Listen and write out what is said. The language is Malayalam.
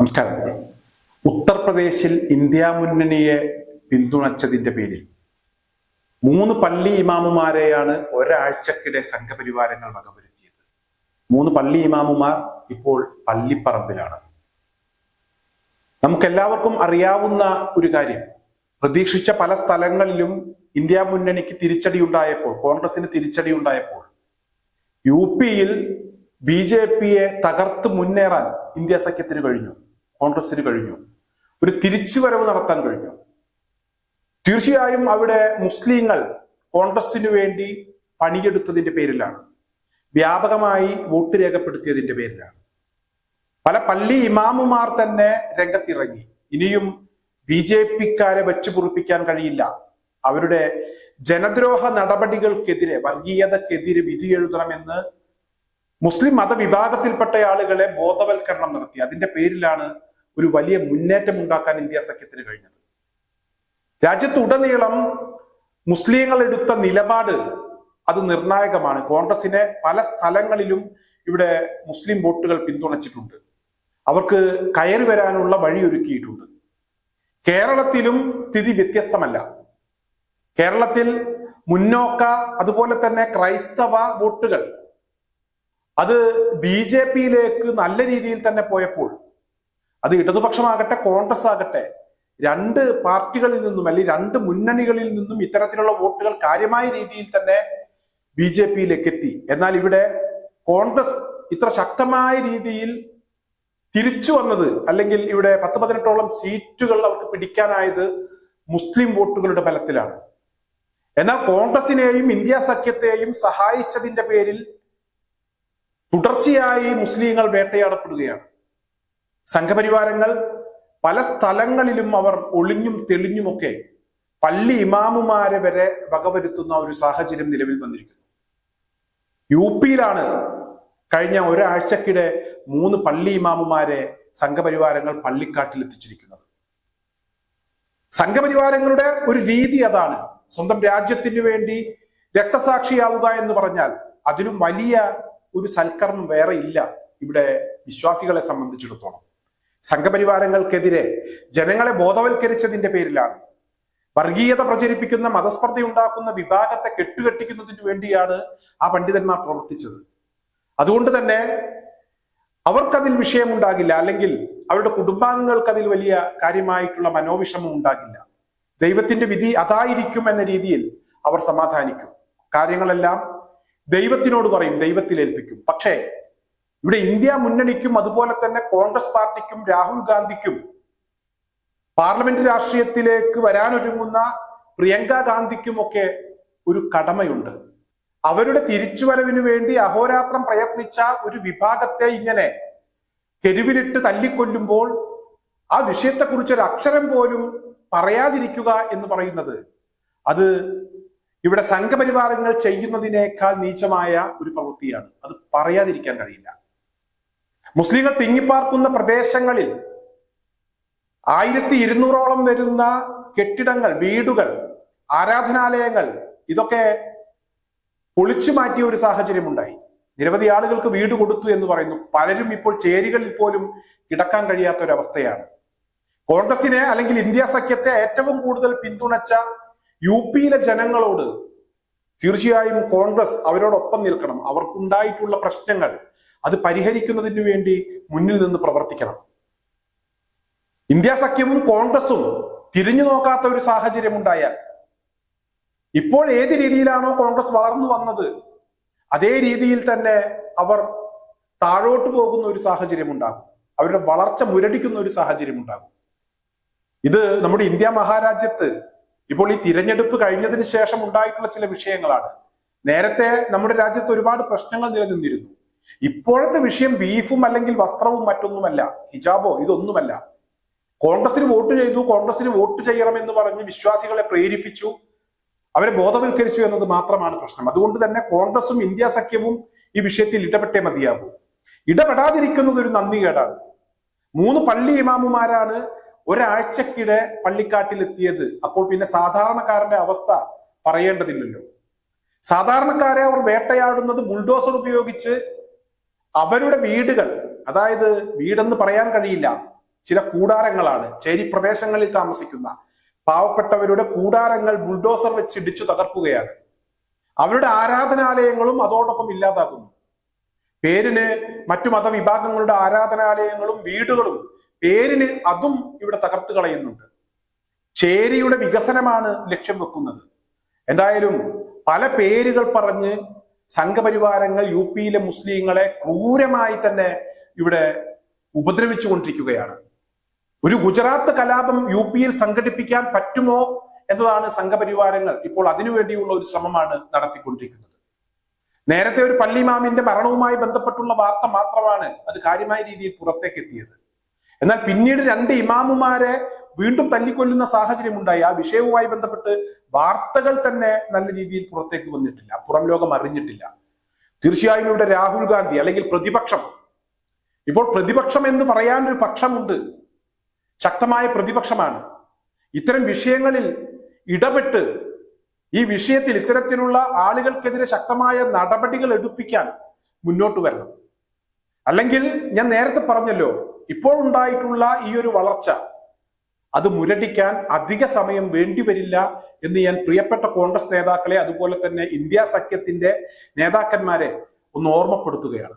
നമസ്കാരം. ഉത്തർപ്രദേശിൽ ഇന്ത്യ മുന്നണിയെ പിന്തുണച്ചതിന്റെ പേരിൽ മൂന്ന് പള്ളി ഇമാമുമാരെയാണ് ഒരാഴ്ചക്കിടെ സംഘപരിവാരങ്ങൾ വകവരുത്തിയത്. മൂന്ന് പള്ളി ഇമാമുമാർ ഇപ്പോൾ പള്ളിപ്പറമ്പിലാണ്. നമുക്കെല്ലാവർക്കും അറിയാവുന്ന ഒരു കാര്യം. പ്രതീക്ഷിച്ച പല സ്ഥലങ്ങളിലും ഇന്ത്യ മുന്നണിക്ക് തിരിച്ചടി ഉണ്ടായപ്പോൾ കോൺഗ്രസിന് തിരിച്ചടി ഉണ്ടായപ്പോൾ യു പിയിൽ ബി ജെ പിയെ തകർത്ത് മുന്നേറാൻ ഇന്ത്യ സഖ്യത്തിന് കഴിഞ്ഞു. കോൺഗ്രസിന് കഴിഞ്ഞു. ഒരു തിരിച്ചുവരവ് നടത്താൻ കഴിഞ്ഞു. തീർച്ചയായും അവിടെ മുസ്ലിങ്ങൾ കോൺഗ്രസിന് വേണ്ടി പണിയെടുത്തതിന്റെ പേരിലാണ്. വ്യാപകമായി വോട്ട് രേഖപ്പെടുത്തിയതിന്റെ പേരിലാണ്. പല പള്ളി ഇമാമുമാർ തന്നെ രംഗത്തിറങ്ങി. ഇനിയും ബി ജെ പിക്കാരെ വെച്ചു പൊറിപ്പിക്കാൻ കഴിയില്ല. അവരുടെ ജനദ്രോഹ നടപടികൾക്കെതിരെ വർഗീയതക്കെതിരെ വിധി എഴുതണമെന്ന് മുസ്ലിം മതവിഭാഗത്തിൽപ്പെട്ട ആളുകളെ ബോധവൽക്കരണം നടത്തി. അതിന്റെ പേരിലാണ് ഒരു വലിയ മുന്നേറ്റം ഉണ്ടാക്കാൻ ഇന്ത്യ സഖ്യത്തിന് കഴിഞ്ഞത്. രാജ്യത്തുടനീളം മുസ്ലിങ്ങൾ എടുത്ത നിലപാട് അത് നിർണായകമാണ്. കോൺഗ്രസിനെ പല സ്ഥലങ്ങളിലും ഇവിടെ മുസ്ലിം വോട്ടുകൾ പിന്തുണച്ചിട്ടുണ്ട്. അവർക്ക് കയറി വരാനുള്ള വഴി ഒരുക്കിയിട്ടുണ്ട് കേരളത്തിലും സ്ഥിതി വ്യത്യസ്തമല്ല. കേരളത്തിൽ മുന്നോക്ക അതുപോലെ തന്നെ ക്രൈസ്തവ വോട്ടുകൾ. അത് ബി ജെ പിയിലേക്ക് നല്ല രീതിയിൽ തന്നെ പോയപ്പോൾ അത് ഇടതുപക്ഷമാകട്ടെ കോൺഗ്രസ് ആകട്ടെ രണ്ട് പാർട്ടികളിൽ നിന്നും അല്ലെങ്കിൽ രണ്ട് മുന്നണികളിൽ നിന്നും ഇത്തരത്തിലുള്ള വോട്ടുകൾ കാര്യമായ രീതിയിൽ തന്നെ ബി ജെ പിയിലേക്ക് എത്തി എന്നാൽ ഇവിടെ കോൺഗ്രസ് ഇത്ര ശക്തമായ രീതിയിൽ തിരിച്ചു വന്നത് അല്ലെങ്കിൽ ഇവിടെ പത്ത് പതിനെട്ടോളം സീറ്റുകൾ അവർക്ക് പിടിക്കാനായത് മുസ്ലിം വോട്ടുകളുടെ ബലത്തിലാണ്. എന്നാൽ കോൺഗ്രസിനെയും ഇന്ത്യ സഖ്യത്തെയും സഹായിച്ചതിന്റെ പേരിൽ തുടർച്ചയായി മുസ്ലിങ്ങൾ വേട്ടയാടപ്പെടുകയാണ്. സംഘപരിവാരങ്ങൾ പല സ്ഥലങ്ങളിലും അവർ ഒളിഞ്ഞും തെളിഞ്ഞുമൊക്കെ പള്ളി ഇമാമുമാരെ വരെ വകവരുത്തുന്ന ഒരു സാഹചര്യം നിലവിൽ വന്നിരിക്കുന്നു. യു പിയിലാണ് കഴിഞ്ഞ ഒരാഴ്ചക്കിടെ മൂന്ന് പള്ളി ഇമാമുമാരെ സംഘപരിവാരങ്ങൾ പള്ളിക്കാട്ടിൽ എത്തിച്ചിരിക്കുന്നത്. സംഘപരിവാരങ്ങളുടെ ഒരു രീതി അതാണ്. സ്വന്തം രാജ്യത്തിന് വേണ്ടി രക്തസാക്ഷിയാവുക എന്ന് പറഞ്ഞാൽ അതിലും വലിയ ഒരു സൽക്കർമ്മം വേറെ ഇല്ല ഇവിടെ വിശ്വാസികളെ സംബന്ധിച്ചിടത്തോളം. സംഘപരിവാരങ്ങൾക്കെതിരെ ജനങ്ങളെ ബോധവൽക്കരിച്ചതിന്റെ പേരിലാണ്. വർഗീയത പ്രചരിപ്പിക്കുന്ന മതസ്പർദ്ധ ഉണ്ടാക്കുന്ന വിഭാഗത്തെ കെട്ടുകെട്ടിക്കുന്നതിന് വേണ്ടിയാണ് ആ പണ്ഡിതന്മാർ പ്രവർത്തിച്ചത്. അതുകൊണ്ട് തന്നെ അവർക്കതിൽ വിഷയമുണ്ടാകില്ല അല്ലെങ്കിൽ അവരുടെ കുടുംബാംഗങ്ങൾക്ക് അതിൽ വലിയ കാര്യമായിട്ടുള്ള മനോവിഷമം ഉണ്ടാകില്ല. ദൈവത്തിന്റെ വിധി അതായിരിക്കും എന്ന രീതിയിൽ അവർ സമാധാനിക്കും. കാര്യങ്ങളെല്ലാം ദൈവത്തിനോട് പറയും ദൈവത്തിൽ ഏൽപ്പിക്കും. പക്ഷേ ഇവിടെ ഇന്ത്യ മുന്നണിക്കും അതുപോലെ തന്നെ കോൺഗ്രസ് പാർട്ടിക്കും രാഹുൽ ഗാന്ധിക്കും പാർലമെന്റ് രാഷ്ട്രീയത്തിലേക്ക് വരാനൊരുങ്ങുന്ന പ്രിയങ്ക ഗാന്ധിക്കുമൊക്കെ ഒരു കടമയുണ്ട്. അവരുടെ തിരിച്ചുവരവിന് വേണ്ടി അഹോരാത്രം പ്രയത്നിച്ച ഒരു വിഭാഗത്തെ ഇങ്ങനെ തെരുവിലിട്ട് തല്ലിക്കൊല്ലുമ്പോൾ ആ വിഷയത്തെക്കുറിച്ച് ഒരു അക്ഷരം പോലും പറയാതിരിക്കുക എന്ന് പറയുന്നത് അത് ഇവിടെ സംഘപരിവാരങ്ങൾ ചെയ്യുന്നതിനേക്കാൾ നീചമായ ഒരു പ്രവൃത്തിയാണ്. അത് പറയാതിരിക്കാൻ കഴിയില്ല. മുസ്ലിങ്ങൾ തിങ്ങിപ്പാർക്കുന്ന പ്രദേശങ്ങളിൽ ആയിരത്തി ഇരുന്നൂറോളം വരുന്ന കെട്ടിടങ്ങൾ വീടുകൾ ആരാധനാലയങ്ങൾ ഇതൊക്കെ പൊളിച്ചു മാറ്റിയ ഒരു സാഹചര്യം ഉണ്ടായി നിരവധി ആളുകൾക്ക് വീട് കൊടുത്തു എന്ന് പറയുന്നു. പലരും ഇപ്പോൾ ചേരികളിൽ പോലും കിടക്കാൻ കഴിയാത്ത ഒരു അവസ്ഥയാണ് കോൺഗ്രസിനെ അല്ലെങ്കിൽ ഇന്ത്യ സഖ്യത്തെ ഏറ്റവും കൂടുതൽ പിന്തുണച്ച യു പിയിലെ ജനങ്ങളോട് തീർച്ചയായും കോൺഗ്രസ് അവരോടൊപ്പം നിൽക്കണം. അവർക്കുണ്ടായിട്ടുള്ള പ്രശ്നങ്ങൾ അത് പരിഹരിക്കുന്നതിന് വേണ്ടി മുന്നിൽ നിന്ന് പ്രവർത്തിക്കണം. ഇന്ത്യ സഖ്യവും കോൺഗ്രസും തിരിഞ്ഞു നോക്കാത്ത ഒരു സാഹചര്യം ഉണ്ടായാൽ ഇപ്പോൾ ഏത് രീതിയിലാണോ കോൺഗ്രസ് വളർന്നു വന്നത് അതേ രീതിയിൽ തന്നെ അവർ താഴോട്ട് പോകുന്ന ഒരു സാഹചര്യം ഉണ്ടാകും. അവരുടെ വളർച്ച മുരടിക്കുന്ന ഒരു സാഹചര്യം ഉണ്ടാകും. ഇത് നമ്മുടെ ഇന്ത്യ മഹാരാജ്യത്ത് ഇപ്പോൾ ഈ തിരഞ്ഞെടുപ്പ് കഴിഞ്ഞതിന് ശേഷം ഉണ്ടായിട്ടുള്ള ചില വിഷയങ്ങളാണ്. നേരത്തെ നമ്മുടെ രാജ്യത്ത് ഒരുപാട് പ്രശ്നങ്ങൾ നിലനിന്നിരുന്നു. ഇപ്പോഴത്തെ വിഷയം ബീഫും അല്ലെങ്കിൽ വസ്ത്രവും മറ്റൊന്നുമല്ല ഹിജാബോ ഇതൊന്നുമല്ല. കോൺഗ്രസിന് വോട്ട് ചെയ്തു കോൺഗ്രസിന് വോട്ട് ചെയ്യണം എന്ന് പറഞ്ഞ് വിശ്വാസികളെ പ്രേരിപ്പിച്ചു അവരെ ബോധവൽക്കരിച്ചു എന്നത് മാത്രമാണ് പ്രശ്നം. അതുകൊണ്ട് തന്നെ കോൺഗ്രസും ഇന്ത്യ സഖ്യവും ഈ വിഷയത്തിൽ ഇടപെട്ടേ മതിയാകൂ. ഇടപെടാതിരിക്കുന്നത് ഒരു നന്ദികേടാണ്. മൂന്ന് പള്ളി ഇമാമുമാരാണ് ഒരാഴ്ചക്കിടെ പള്ളിക്കാട്ടിലെത്തിയത്. അപ്പോൾ പിന്നെ സാധാരണക്കാരന്റെ അവസ്ഥ പറയേണ്ടതില്ലല്ലോ. സാധാരണക്കാരെ അവർ വേട്ടയാടുന്നത് ബുൾഡോസർ ഉപയോഗിച്ച് അവരുടെ വീടുകൾ അതായത് വീടെന്ന് പറയാൻ കഴിയില്ല ചില കൂടാരങ്ങളാണ്. ചേരി പ്രദേശങ്ങളിൽ താമസിക്കുന്ന പാവപ്പെട്ടവരുടെ കൂടാരങ്ങൾ ബുൾഡോസർ വെച്ച് ഇടിച്ചു തകർക്കുകയാണ്. അവരുടെ ആരാധനാലയങ്ങളും അതോടൊപ്പം ഇല്ലാതാകുന്നു. പേരിന് മറ്റു മതവിഭാഗങ്ങളുടെ ആരാധനാലയങ്ങളും വീടുകളും പേരിന് അതും ഇവിടെ തകർത്തു കളയുന്നുണ്ട്. ചേരിയുടെ വികസനമാണ് ലക്ഷ്യം വെക്കുന്നത്. എന്തായാലും പല പേരുകൾ പറഞ്ഞ് സംഘപരിവാരങ്ങൾ യു പിയിലെ മുസ്ലിങ്ങളെ ക്രൂരമായി തന്നെ ഇവിടെ ഉപദ്രവിച്ചുകൊണ്ടിരിക്കുകയാണ്. ഒരു ഗുജറാത്ത് കലാപം യു പിയിൽ സംഘടിപ്പിക്കാൻ പറ്റുമോ എന്നതാണ് സംഘപരിവാരങ്ങൾ ഇപ്പോൾ അതിനുവേണ്ടിയുള്ള ഒരു ശ്രമമാണ് നടത്തിക്കൊണ്ടിരിക്കുന്നത്. നേരത്തെ ഒരു പള്ളിമാമിന്റെ മരണവുമായി ബന്ധപ്പെട്ടുള്ള വാർത്ത മാത്രമാണ് അത് കാര്യമായ രീതിയിൽ പുറത്തേക്ക് എത്തിയത് എന്നാൽ പിന്നീട് രണ്ട് ഇമാമുമാരെ വീണ്ടും തല്ലിക്കൊല്ലുന്ന സാഹചര്യം ഉണ്ടായി ആ വിഷയവുമായി ബന്ധപ്പെട്ട് വാർത്തകൾ തന്നെ നല്ല രീതിയിൽ പുറത്തേക്ക് വന്നിട്ടില്ല. പുറം ലോകം അറിഞ്ഞിട്ടില്ല. തീർച്ചയായും ഇവിടെ രാഹുൽ ഗാന്ധി അല്ലെങ്കിൽ പ്രതിപക്ഷം. ഇപ്പോൾ പ്രതിപക്ഷം എന്ന് പറയാൻ ഒരു പക്ഷമുണ്ട്. ശക്തമായ പ്രതിപക്ഷമാണ്. ഇത്തരം വിഷയങ്ങളിൽ ഇടപെട്ട് ഈ വിഷയത്തിൽ ഇത്തരത്തിലുള്ള ആളുകൾക്കെതിരെ ശക്തമായ നടപടികൾ എടുപ്പിക്കാൻ മുന്നോട്ട് വരണം. അല്ലെങ്കിൽ ഞാൻ നേരത്തെ പറഞ്ഞല്ലോ ഇപ്പോൾ ഉണ്ടായിട്ടുള്ള ഈ ഒരു വളർച്ച അത് മുരടിക്കാൻ അധിക സമയം വേണ്ടിവരില്ല എന്ന് ഞാൻ പ്രിയപ്പെട്ട കോൺഗ്രസ് നേതാക്കളെ അതുപോലെ തന്നെ ഇന്ത്യ സഖ്യത്തിന്റെ നേതാക്കന്മാരെ ഒന്ന് ഓർമ്മപ്പെടുത്തുകയാണ്.